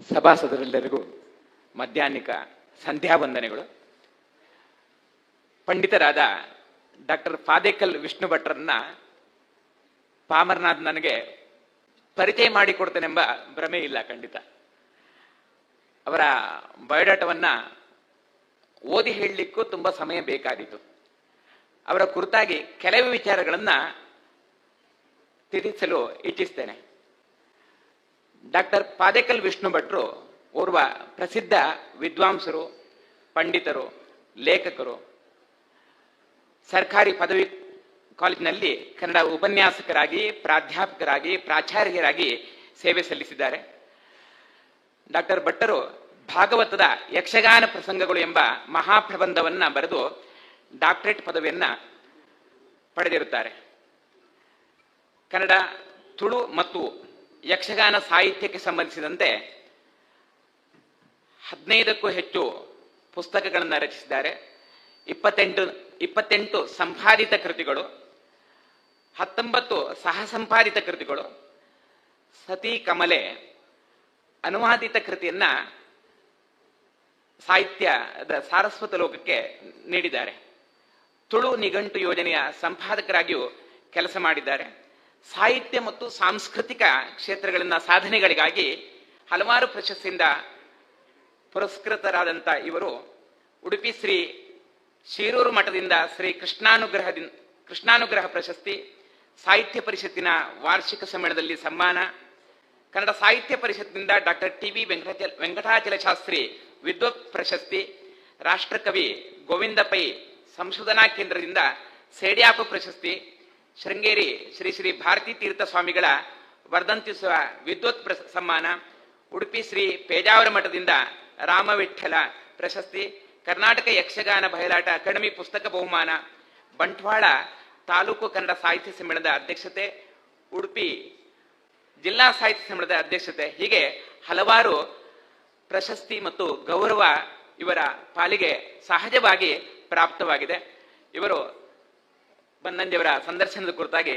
ಸಭಾಸದರೆಲ್ಲರಿಗೂ ಮಧ್ಯಾಹ್ನಿಕ ಸಂಧ್ಯಾ ವಂದನೆಗಳು ಪಂಡಿತರಾದ ಡಾಕ್ಟರ್ ಫಾದೇಕಲ್ ವಿಷ್ಣು ಭಟ್ರನ್ನ ಪಾಮರ್ನಾಥ್ ನನಗೆ ಪರಿಚಯ ಮಾಡಿಕೊಡ್ತೇನೆಂಬ ಭ್ರಮೆ ಇಲ್ಲ ಖಂಡಿತ. ಅವರ ಬಯೋಡಾಟವನ್ನ ಓದಿ ಹೇಳಲಿಕ್ಕೂ ತುಂಬಾ ಸಮಯ ಬೇಕಾದೀತು. ಅವರ ಕುರಿತಾಗಿ ಕೆಲವು ವಿಚಾರಗಳನ್ನು ತಿಳಿಸಲು ಇಚ್ಛಿಸ್ತೇನೆ. ಡಾಕ್ಟರ್ ಪಾದೇಕಲ್ ವಿಷ್ಣು ಭಟ್ರು ಓರ್ವ ಪ್ರಸಿದ್ಧ ವಿದ್ವಾಂಸರು, ಪಂಡಿತರು, ಲೇಖಕರು. ಸರ್ಕಾರಿ ಪದವಿ ಕಾಲೇಜಿನಲ್ಲಿ ಕನ್ನಡ ಉಪನ್ಯಾಸಕರಾಗಿ, ಪ್ರಾಧ್ಯಾಪಕರಾಗಿ, ಪ್ರಾಚಾರ್ಯರಾಗಿ ಸೇವೆ ಸಲ್ಲಿಸಿದ್ದಾರೆ. ಡಾಕ್ಟರ್ ಭಟ್ಟರು ಭಾಗವತದ ಯಕ್ಷಗಾನ ಪ್ರಸಂಗಗಳು ಎಂಬ ಮಹಾಪ್ರಬಂಧವನ್ನ ಬರೆದು ಡಾಕ್ಟರೇಟ್ ಪದವಿಯನ್ನ ಪಡೆದಿರುತ್ತಾರೆ. ಕನ್ನಡ ತುಳು ಮತ್ತು ಯಕ್ಷಗಾನ ಸಾಹಿತ್ಯಕ್ಕೆ ಸಂಬಂಧಿಸಿದಂತೆ ಹದಿನೈದಕ್ಕೂ ಹೆಚ್ಚು ಪುಸ್ತಕಗಳನ್ನು ರಚಿಸಿದ್ದಾರೆ. ಇಪ್ಪತ್ತೆಂಟು ಇಪ್ಪತ್ತೆಂಟು ಸಂಪಾದಿತ ಕೃತಿಗಳು, ಹತ್ತೊಂಬತ್ತು ಸಹ ಸಂಪಾದಿತ ಕೃತಿಗಳು, ಸತಿ ಕಮಲೆ ಅನುವಾದಿತ ಕೃತಿಯನ್ನ ಸಾಹಿತ್ಯದ ಸಾರಸ್ವತ ಲೋಕಕ್ಕೆ ನೀಡಿದ್ದಾರೆ. ತುಳು ನಿಘಂಟು ಯೋಜನೆಯ ಸಂಪಾದಕರಾಗಿಯೂ ಕೆಲಸ ಮಾಡಿದ್ದಾರೆ. ಸಾಹಿತ್ಯ ಮತ್ತು ಸಾಂಸ್ಕೃತಿಕ ಕ್ಷೇತ್ರಗಳಿಂದ ಸಾಧನೆಗಳಿಗಾಗಿ ಹಲವಾರು ಪ್ರಶಸ್ತಿಯಿಂದ ಪುರಸ್ಕೃತರಾದಂಥ ಇವರು ಉಡುಪಿ ಶ್ರೀ ಶಿರೂರು ಮಠದಿಂದ ಶ್ರೀ ಕೃಷ್ಣಾನುಗ್ರಹದಿಂದ ಕೃಷ್ಣಾನುಗ್ರಹ ಪ್ರಶಸ್ತಿ, ಸಾಹಿತ್ಯ ಪರಿಷತ್ತಿನ ವಾರ್ಷಿಕ ಸಮ್ಮೇಳನದಲ್ಲಿ ಸನ್ಮಾನ, ಕನ್ನಡ ಸಾಹಿತ್ಯ ಪರಿಷತ್ತಿನಿಂದ doctor T V Venkatachala Shastri ವಿದ್ವತ್ ಪ್ರಶಸ್ತಿ, ರಾಷ್ಟ್ರಕವಿ ಗೋವಿಂದ ಪೈ ಸಂಶೋಧನಾ ಕೇಂದ್ರದಿಂದ ಸೇಡಿಯಾಪು ಪ್ರಶಸ್ತಿ ಶೃಂಗೇರಿ ಶ್ರೀ ಶ್ರೀ ಭಾರತೀ ತೀರ್ಥ ಸ್ವಾಮಿಗಳ ವರ್ಧಂತಿಸುವ ವಿದ್ವತ್ ಪ್ರ ಸಮ್ಮಾನ, ಉಡುಪಿ ಶ್ರೀ ಪೇಜಾವರ ಮಠದಿಂದ ರಾಮವಿಠಲ ಪ್ರಶಸ್ತಿ, ಕರ್ನಾಟಕ ಯಕ್ಷಗಾನ ಬಯಲಾಟ ಅಕಾಡೆಮಿ ಪುಸ್ತಕ ಬಹುಮಾನ, ಬಂಟ್ವಾಳ ತಾಲೂಕು ಕನ್ನಡ ಸಾಹಿತ್ಯ ಸಮ್ಮೇಳನದ ಅಧ್ಯಕ್ಷತೆ, ಉಡುಪಿ ಜಿಲ್ಲಾ ಸಾಹಿತ್ಯ ಸಮ್ಮೇಳನದ ಅಧ್ಯಕ್ಷತೆ, ಹೀಗೆ ಹಲವಾರು ಪ್ರಶಸ್ತಿ ಮತ್ತು ಗೌರವ ಇವರ ಪಾಲಿಗೆ ಸಹಜವಾಗಿ ಪ್ರಾಪ್ತವಾಗಿದೆ. ಇವರು ಬನ್ನಂಜಿಯವರ ಸಂದರ್ಶನದ ಕುರಿತಾಗಿ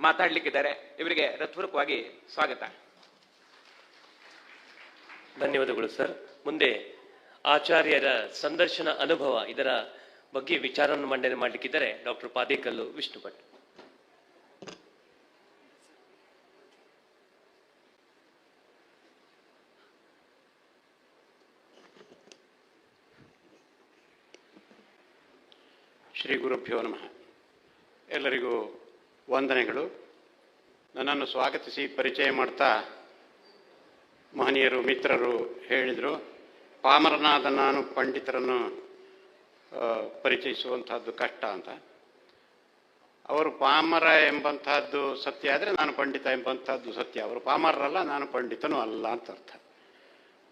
ಮಾತಾಡಲಿಕ್ಕಿದ್ದಾರೆ. ಇವರಿಗೆ ಹೃತ್ಪೂರ್ವಕವಾಗಿ ಸ್ವಾಗತ. ಧನ್ಯವಾದಗಳು ಸರ್. ಮುಂದೆ ಆಚಾರ್ಯರ ಸಂದರ್ಶನ ಅನುಭವ ಇದರ ಬಗ್ಗೆ ವಿಚಾರವನ್ನು ಮಂಡನೆ ಮಾಡಲಿಕ್ಕಿದ್ದಾರೆ ಡಾಕ್ಟರ್ ಪಾದೇಕಲ್ಲು ವಿಷ್ಣು ಭಟ್ ಶ್ರೀ ಗುರುಭ್ಯೋ ನಮಃ. ಎಲ್ಲರಿಗೂ ವಂದನೆಗಳು. ನನ್ನನ್ನು ಸ್ವಾಗತಿಸಿ ಪರಿಚಯ ಮಾಡ್ತಾ ಮಹನೀಯರು, ಮಿತ್ರರು ಹೇಳಿದರು. ಪಾಮರನಾದ ನಾನು ಪಂಡಿತರನ್ನು ಪರಿಚಯಿಸುವಂತಹದ್ದು ಕಷ್ಟ ಅಂತ. ಅವರು ಪಾಮರ ಎಂಬಂತಹದ್ದು ಸತ್ಯ ಆದರೆ ನಾನು ಪಂಡಿತ ಎಂಬಂಥದ್ದು ಸತ್ಯ. ಅವರು ಪಾಮರರಲ್ಲ, ನಾನು ಪಂಡಿತನೂ ಅಲ್ಲ ಅಂತ ಅರ್ಥ.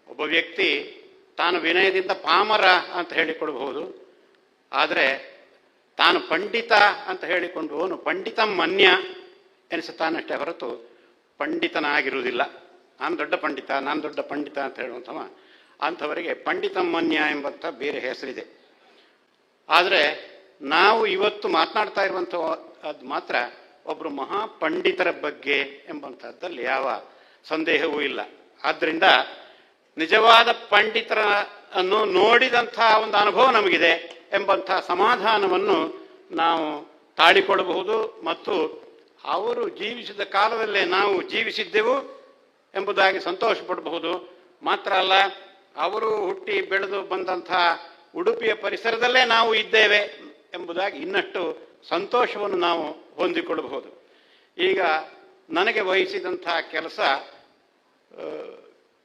ಒಬ್ಬ ವ್ಯಕ್ತಿ ತಾನು ವಿನಯದಿಂದ ಪಾಮರ ಅಂತ ಹೇಳಿಕೊಡ್ಬಹುದು. ಆದರೆ ತಾನು ಪಂಡಿತ ಅಂತ ಹೇಳಿಕೊಂಡು ಅವನು ಪಂಡಿತ ಮನ್ಯ ಎನಿಸುತ್ತಾನಷ್ಟೇ ಹೊರತು ಪಂಡಿತನಾಗಿರುವುದಿಲ್ಲ. ನಾನು ದೊಡ್ಡ ಪಂಡಿತ, ನಾನು ದೊಡ್ಡ ಪಂಡಿತ ಅಂತ ಹೇಳುವಂಥವ ಅಂಥವರಿಗೆ ಪಂಡಿತ ಮನ್ಯ ಎಂಬಂಥ ಬೇರೆ ಹೆಸರಿದೆ. ಆದರೆ ನಾವು ಇವತ್ತು ಮಾತನಾಡ್ತಾ ಇರುವಂಥ ಅದು ಮಾತ್ರ ಒಬ್ಬರು ಮಹಾ ಪಂಡಿತರ ಬಗ್ಗೆ ಎಂಬಂಥದ್ದಲ್ಲಿ ಯಾವ ಸಂದೇಹವೂ ಇಲ್ಲ. ಆದ್ದರಿಂದ ನಿಜವಾದ ಪಂಡಿತರ ಅನ್ನು ಒಂದು ಅನುಭವ ನಮಗಿದೆ. ಎಂಬಂಥ ಸಮಾಧಾನವನ್ನು ನಾವು ತಾಳಿಕೊಳ್ಳಬಹುದು ಮತ್ತು ಅವರು ಜೀವಿಸಿದ ಕಾಲದಲ್ಲೇ ನಾವು ಜೀವಿಸಿದ್ದೆವು ಎಂಬುದಾಗಿ ಸಂತೋಷ ಪಡಬಹುದು ಮಾತ್ರ ಅಲ್ಲ, ಅವರು ಹುಟ್ಟಿ ಬೆಳೆದು ಬಂದಂತಹ ಉಡುಪಿಯ ಪರಿಸರದಲ್ಲೇ ನಾವು ಇದ್ದೇವೆ ಎಂಬುದಾಗಿ ಇನ್ನಷ್ಟು ಸಂತೋಷವನ್ನು ನಾವು ಹೊಂದಿಕೊಳ್ಳಬಹುದು. ಈಗ ನನಗೆ ವಹಿಸಿದಂಥ ಕೆಲಸ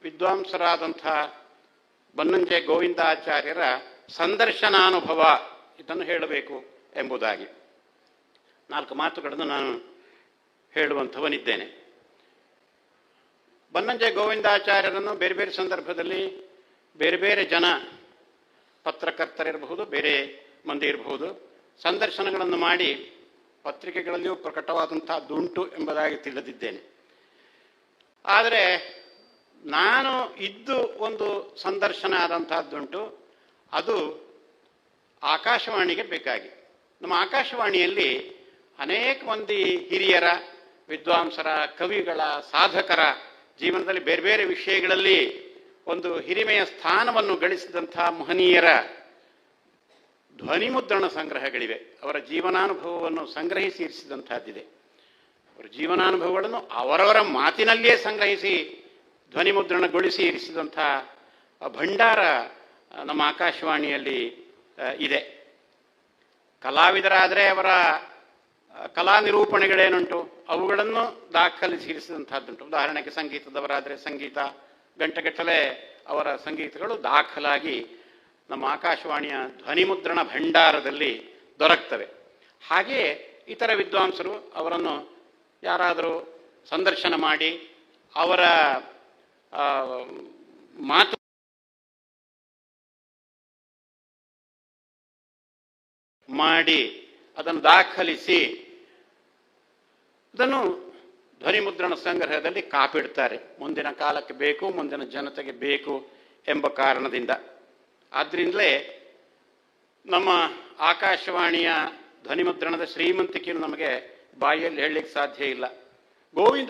ವಿದ್ವಾಂಸರಾದಂಥ ಬನ್ನಂಜೆ ಗೋವಿಂದಾಚಾರ್ಯರ ಸಂದರ್ಶನಾನುಭವ ಇದನ್ನು ಹೇಳಬೇಕು ಎಂಬುದಾಗಿ. ನಾಲ್ಕು ಮಾತುಗಳನ್ನು ನಾನು ಹೇಳುವಂಥವನಿದ್ದೇನೆ. ಬನ್ನಂಜೆ ಗೋವಿಂದಾಚಾರ್ಯರನ್ನು ಬೇರೆ ಬೇರೆ ಸಂದರ್ಭದಲ್ಲಿ ಬೇರೆ ಬೇರೆ ಜನ ಪತ್ರಕರ್ತರಿರಬಹುದು, ಬೇರೆ ಮಂದಿ ಇರಬಹುದು. ಸಂದರ್ಶನಗಳನ್ನು ಮಾಡಿ ಪತ್ರಿಕೆಗಳಲ್ಲಿಯೂ ಪ್ರಕಟವಾದಂತಹದ್ದುಂಟು ಎಂಬುದಾಗಿ ತಿಳಿದಿದ್ದೇನೆ. ಆದರೆ ನಾನು ಇದ್ದು ಒಂದು ಸಂದರ್ಶನ ಆದಂತಹದ್ದುಂಟು ಅದು ಆಕಾಶವಾಣಿಗೆ ಬೇಕಾಗಿ. ನಮ್ಮ ಆಕಾಶವಾಣಿಯಲ್ಲಿ ಅನೇಕ ಮಂದಿ ಹಿರಿಯರ, ವಿದ್ವಾಂಸರ, ಕವಿಗಳ, ಸಾಧಕರ ಜೀವನದಲ್ಲಿ ಬೇರೆ ಬೇರೆ ವಿಷಯಗಳಲ್ಲಿ ಒಂದು ಹಿರಿಮೆಯ ಸ್ಥಾನವನ್ನು ಗಳಿಸಿದಂಥ ಮಹನೀಯರ ಧ್ವನಿಮುದ್ರಣ ಸಂಗ್ರಹಗಳಿವೆ. ಅವರ ಜೀವನಾನುಭವವನ್ನು ಸಂಗ್ರಹಿಸಿ ಇರಿಸಿದಂತಹದ್ದಿದೆ ಅವರ ಜೀವನಾನುಭವಗಳನ್ನು ಅವರವರ ಮಾತಿನಲ್ಲಿಯೇ ಸಂಗ್ರಹಿಸಿ ಧ್ವನಿಮುದ್ರಣಗೊಳಿಸಿ ಇರಿಸಿದಂಥ ಭಂಡಾರ ನಮ್ಮ ಆಕಾಶವಾಣಿಯಲ್ಲಿ ಇದೆ. ಕಲಾವಿದರಾದರೆ ಅವರ ಕಲಾ ನಿರೂಪಣೆಗಳೇನುಂಟು? ಅವುಗಳನ್ನು ದಾಖಲಿಸಿರಿಸಿದಂಥದ್ದುಂಟು ಉದಾಹರಣೆಗೆ ಸಂಗೀತದವರಾದರೆ ಸಂಗೀತ, ಗಂಟೆಗಟ್ಟಲೆ ಅವರ ಸಂಗೀತಗಳು ದಾಖಲಾಗಿ ನಮ್ಮ ಆಕಾಶವಾಣಿಯ ಧ್ವನಿಮುದ್ರಣ ಭಂಡಾರದಲ್ಲಿ ದೊರಕ್ತವೆ. ಹಾಗೆಯೇ ಇತರ ವಿದ್ವಾಂಸರು ಅವರನ್ನು ಯಾರಾದರೂ ಸಂದರ್ಶನ ಮಾಡಿ ಅವರ ಮಾತು ಮಾಡಿ ಅದನ್ನು ದಾಖಲಿಸಿ ಅದನ್ನು ಧ್ವನಿಮುದ್ರಣ ಸಂಗ್ರಹದಲ್ಲಿ ಕಾಪಿಡ್ತಾರೆ. ಮುಂದಿನ ಕಾಲಕ್ಕೆ ಬೇಕು, ಮುಂದಿನ ಜನತೆಗೆ ಬೇಕು ಎಂಬ ಕಾರಣದಿಂದ. ಆದ್ರಿಂದಲೇ ನಮ್ಮ ಆಕಾಶವಾಣಿಯ ಧ್ವನಿಮುದ್ರಣದ ಶ್ರೀಮಂತಿಕೆಯನ್ನು ನಮಗೆ ಬಾಯಲ್ಲಿ ಹೇಳಲಿಕ್ಕೆ ಸಾಧ್ಯ ಇಲ್ಲ. ಗೋವಿಂದ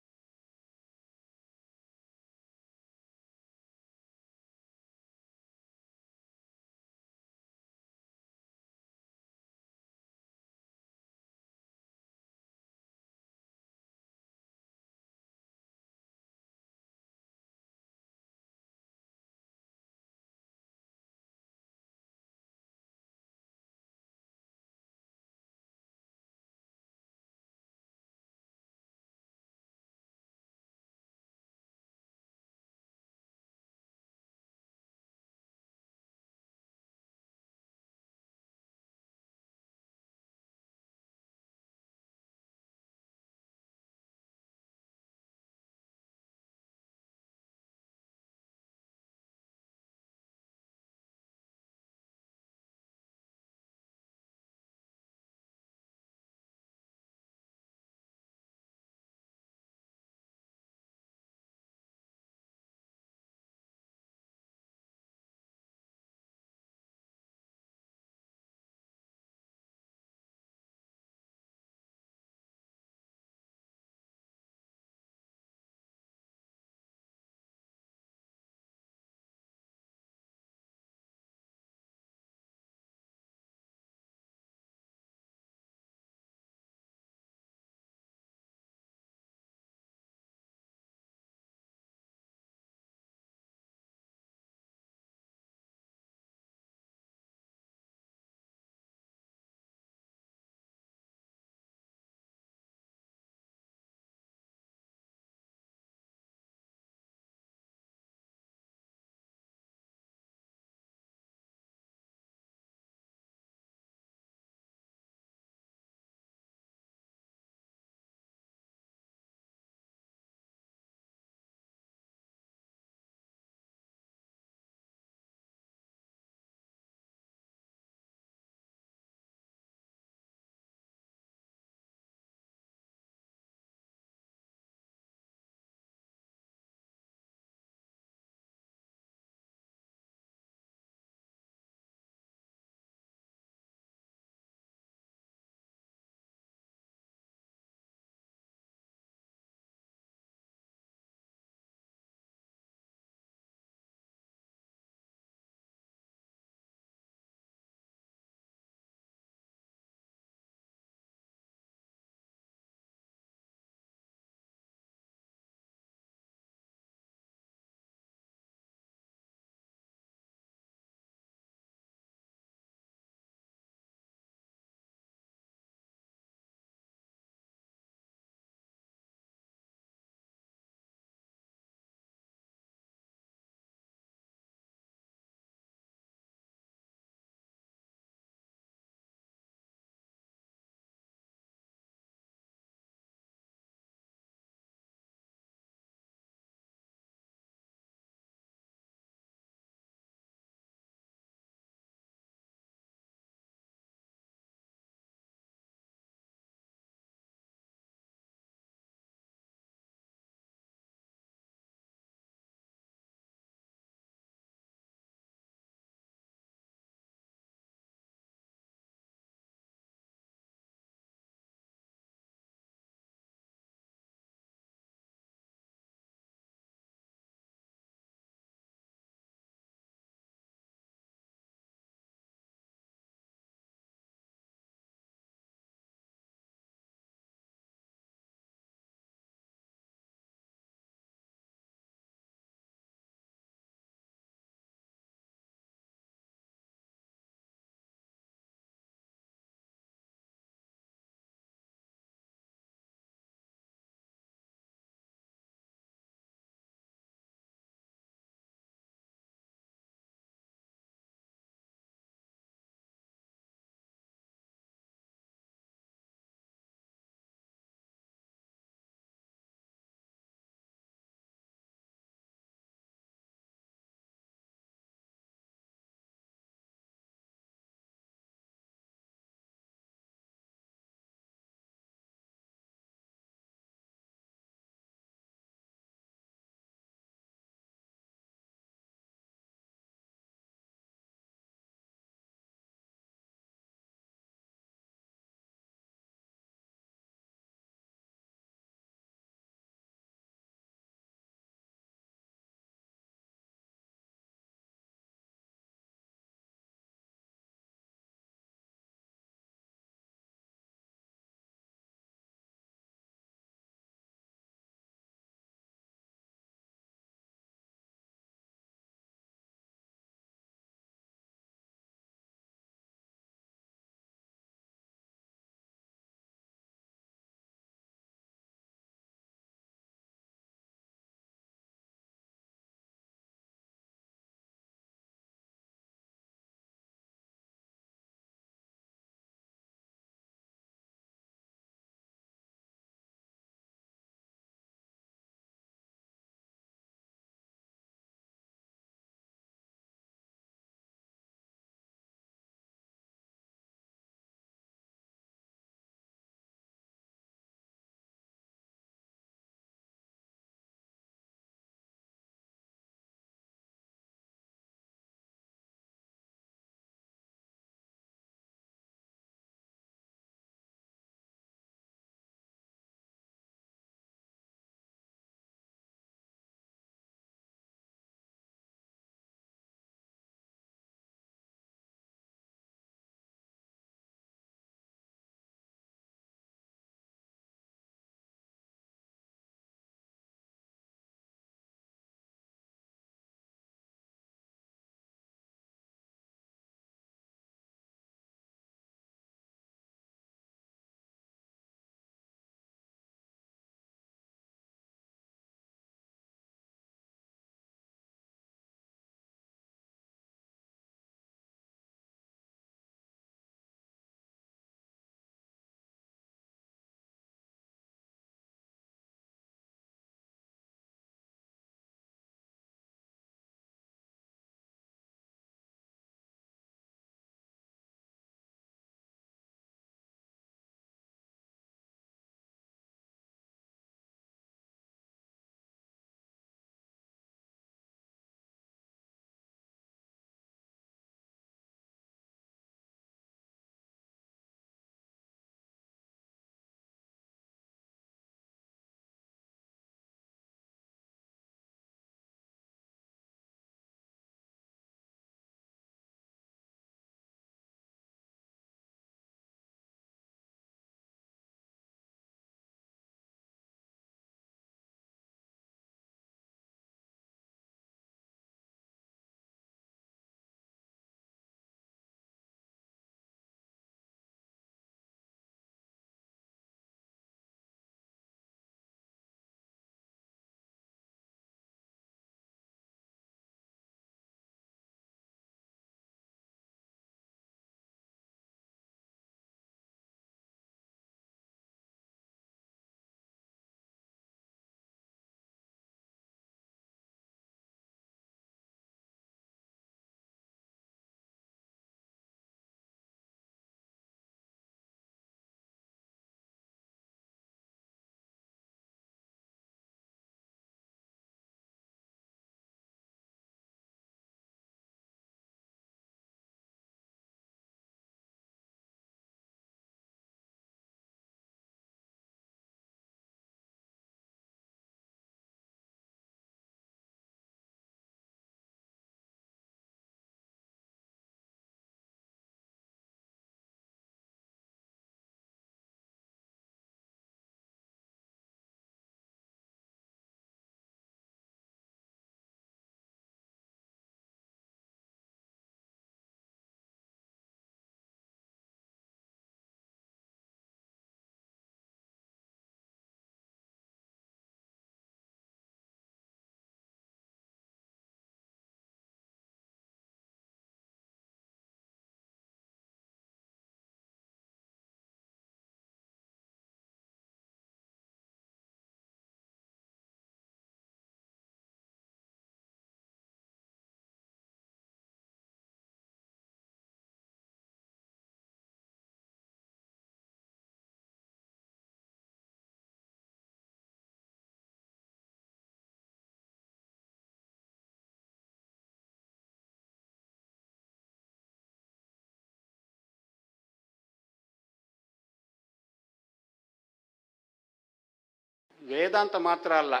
ವೇದಾಂತ ಮಾತ್ರ ಅಲ್ಲ.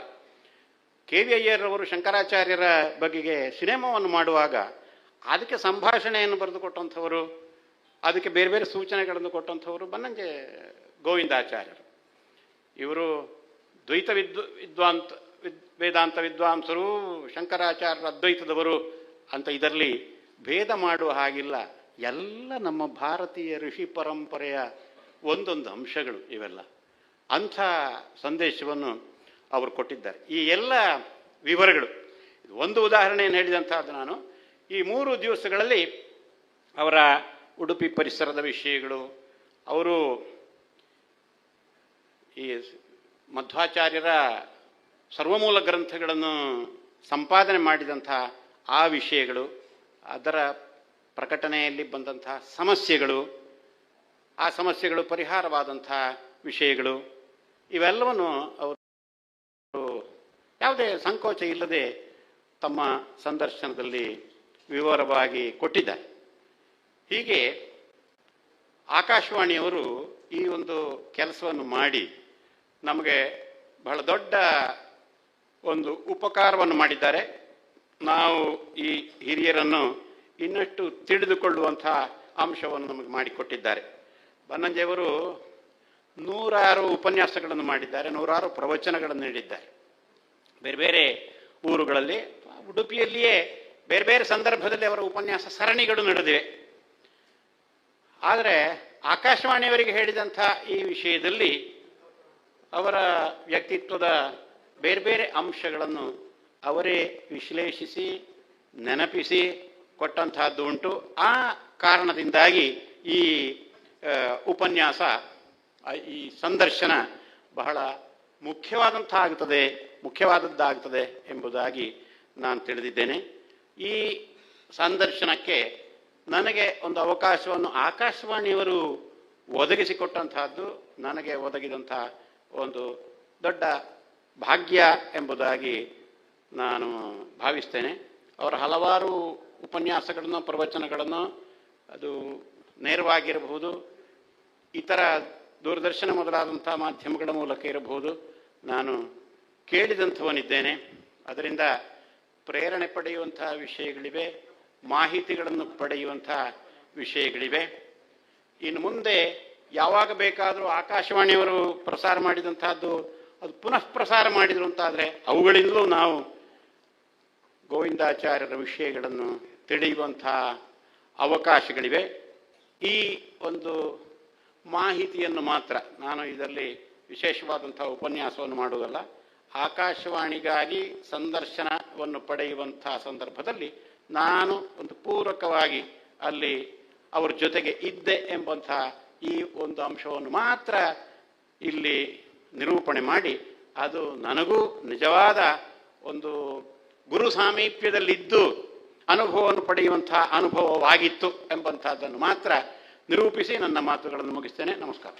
ಕೆ ವಿ ಅಯ್ಯರ್ರವರು ಶಂಕರಾಚಾರ್ಯರ ಬಗೆಗೆ ಸಿನಿಮಾವನ್ನು ಮಾಡುವಾಗ ಅದಕ್ಕೆ ಸಂಭಾಷಣೆಯನ್ನು ಬರೆದುಕೊಟ್ಟಂಥವರು ಅದಕ್ಕೆ ಬೇರೆ ಬೇರೆ ಸೂಚನೆಗಳನ್ನು ಕೊಟ್ಟಂಥವರು ಬನ್ನಂಜೆ ಗೋವಿಂದಾಚಾರ್ಯರು. ಇವರು ದ್ವೈತ ವಿದ್ವ, ವಿದ್ವಾಂತ, ವಿದ್, ವೇದಾಂತ ವಿದ್ವಾಂಸರು, ಶಂಕರಾಚಾರ್ಯರ ಅದ್ವೈತದವರು ಅಂತ ಇದರಲ್ಲಿ ಭೇದ ಮಾಡುವ ಹಾಗಿಲ್ಲ. ಎಲ್ಲ ನಮ್ಮ ಭಾರತೀಯ ಋಷಿ ಪರಂಪರೆಯ ಒಂದೊಂದು ಅಂಶಗಳು ಇವೆಲ್ಲ. ಅಂಥ ಸಂದೇಶವನ್ನು ಅವರು ಕೊಟ್ಟಿದ್ದಾರೆ. ಈ ಎಲ್ಲ ವಿವರಗಳು ಒಂದು ಉದಾಹರಣೆಯನ್ನು ಹೇಳಿದಂಥದ್ದು ನಾನು, ಈ ಮೂರು ದಿವಸಗಳಲ್ಲಿ ಅವರ ಉಡುಪಿ ಪರಿಸರದ ವಿಷಯಗಳು, ಅವರು ಈ ಮಧ್ವಾಚಾರ್ಯರ ಸರ್ವಮೂಲ ಗ್ರಂಥಗಳನ್ನು ಸಂಪಾದನೆ ಮಾಡಿದಂಥ ಆ ವಿಷಯಗಳು, ಅದರ ಪ್ರಕಟಣೆಯಲ್ಲಿ ಬಂದಂತಹ ಸಮಸ್ಯೆಗಳು, ಆ ಸಮಸ್ಯೆಗಳು ಪರಿಹಾರವಾದಂಥ ವಿಷಯಗಳು ಇವೆಲ್ಲವನ್ನು ಅವರು ಯಾವುದೇ ಸಂಕೋಚ ಇಲ್ಲದೆ ತಮ್ಮ ಸಂದರ್ಶನದಲ್ಲಿ ವಿವರವಾಗಿ ಕೊಟ್ಟಿದ್ದಾರೆ. ಹೀಗೆ ಆಕಾಶವಾಣಿಯವರು ಈ ಒಂದು ಕೆಲಸವನ್ನು ಮಾಡಿ ನಮಗೆ ಬಹಳ ದೊಡ್ಡ ಒಂದು ಉಪಕಾರವನ್ನು ಮಾಡಿದ್ದಾರೆ. ನಾವು ಈ ಹಿರಿಯರನ್ನು ಇನ್ನಷ್ಟು ತಿಳಿದುಕೊಳ್ಳುವಂತಹ ಅಂಶವನ್ನು ನಮಗೆ ಮಾಡಿಕೊಟ್ಟಿದ್ದಾರೆ. ಬನ್ನಂಜೆಯವರು ನೂರಾರು ಉಪನ್ಯಾಸಗಳನ್ನು ಮಾಡಿದ್ದಾರೆ, ನೂರಾರು ಪ್ರವಚನಗಳನ್ನು ನೀಡಿದ್ದಾರೆ. ಬೇರೆ ಬೇರೆ ಊರುಗಳಲ್ಲಿ, ಉಡುಪಿಯಲ್ಲಿಯೇ ಬೇರೆ ಬೇರೆ ಸಂದರ್ಭದಲ್ಲಿ ಅವರ ಉಪನ್ಯಾಸ ಸರಣಿಗಳು ನಡೆದಿವೆ. ಆದರೆ ಆಕಾಶವಾಣಿಯವರಿಗೆ ಹೇಳಿದಂಥ ಈ ವಿಷಯದಲ್ಲಿ ಅವರ ವ್ಯಕ್ತಿತ್ವದ ಬೇರೆ ಬೇರೆ ಅಂಶಗಳನ್ನು ಅವರೇ ವಿಶ್ಲೇಷಿಸಿ, ನೆನಪಿಸಿ ಕೊಟ್ಟಂತಹದ್ದು ಉಂಟು. ಆ ಕಾರಣದಿಂದಾಗಿ ಈ ಉಪನ್ಯಾಸ ಈ ಸಂದರ್ಶನ ಬಹಳ ಮುಖ್ಯವಾದಂಥ ಆಗ್ತದೆ, ಮುಖ್ಯವಾದದ್ದಾಗ್ತದೆ ಎಂಬುದಾಗಿ ನಾನು ತಿಳಿದಿದ್ದೇನೆ. ಈ ಸಂದರ್ಶನಕ್ಕೆ ನನಗೆ ಒಂದು ಅವಕಾಶವನ್ನು ಆಕಾಶವಾಣಿಯವರು ಒದಗಿಸಿಕೊಟ್ಟಂತಹದ್ದು, ನನಗೆ ಒದಗಿದಂಥ ಒಂದು ದೊಡ್ಡ ಭಾಗ್ಯ ಎಂಬುದಾಗಿ ನಾನು ಭಾವಿಸ್ತೇನೆ. ಅವರ ಹಲವಾರು ಉಪನ್ಯಾಸಗಳನ್ನು, ಪ್ರವಚನಗಳನ್ನು ಅದು ನೇರವಾಗಿರಬಹುದು. ಇತರ ದೂರದರ್ಶನ ಮೊದಲಾದಂಥ ಮಾಧ್ಯಮಗಳ ಮೂಲಕ ಇರಬಹುದು. ನಾನು ಕೇಳಿದಂಥವನಿದ್ದೇನೆ. ಅದರಿಂದ ಪ್ರೇರಣೆ ಪಡೆಯುವಂತಹ ವಿಷಯಗಳಿವೆ, ಮಾಹಿತಿಗಳನ್ನು ಪಡೆಯುವಂಥ ವಿಷಯಗಳಿವೆ. ಇನ್ನು ಮುಂದೆ ಯಾವಾಗ ಬೇಕಾದರೂ ಆಕಾಶವಾಣಿಯವರು ಪ್ರಸಾರ ಮಾಡಿದಂತಹದ್ದು ಅದು ಪುನಃ ಪ್ರಸಾರ ಮಾಡಿದ್ರು ಅಂತಾದರೆ ಅವುಗಳಿಂದಲೂ ನಾವು ಗೋವಿಂದಾಚಾರ್ಯರ ವಿಷಯಗಳನ್ನು ತಿಳಿಯುವಂತಹ ಅವಕಾಶಗಳಿವೆ. ಈ ಒಂದು ಮಾಹಿತಿಯನ್ನು ಮಾತ್ರ. ನಾನು ಇದರಲ್ಲಿ ವಿಶೇಷವಾದಂಥ ಉಪನ್ಯಾಸವನ್ನು ಮಾಡುವುದಲ್ಲ. ಆಕಾಶವಾಣಿಗಾಗಿ ಸಂದರ್ಶನವನ್ನು ಪಡೆಯುವಂಥ ಸಂದರ್ಭದಲ್ಲಿ ನಾನು ಒಂದು ಪೂರಕವಾಗಿ ಅಲ್ಲಿ ಅವರ ಜೊತೆಗೆ ಇದ್ದೆ ಎಂಬಂಥ ಈ ಒಂದು ಅಂಶವನ್ನು ಮಾತ್ರ ಇಲ್ಲಿ ನಿರೂಪಣೆ ಮಾಡಿ, ಅದು ನನಗೂ ನಿಜವಾದ ಒಂದು ಗುರು ಸಾಮೀಪ್ಯದಲ್ಲಿದ್ದು ಅನುಭವವನ್ನು ಪಡೆಯುವಂಥ ಅನುಭವವಾಗಿತ್ತು ಎಂಬಂಥದ್ದನ್ನು ಮಾತ್ರ ನಿರೂಪಿಸಿ ನನ್ನ ಮಾತುಗಳನ್ನು ಮುಗಿಸ್ತೇನೆ. ನಮಸ್ಕಾರ.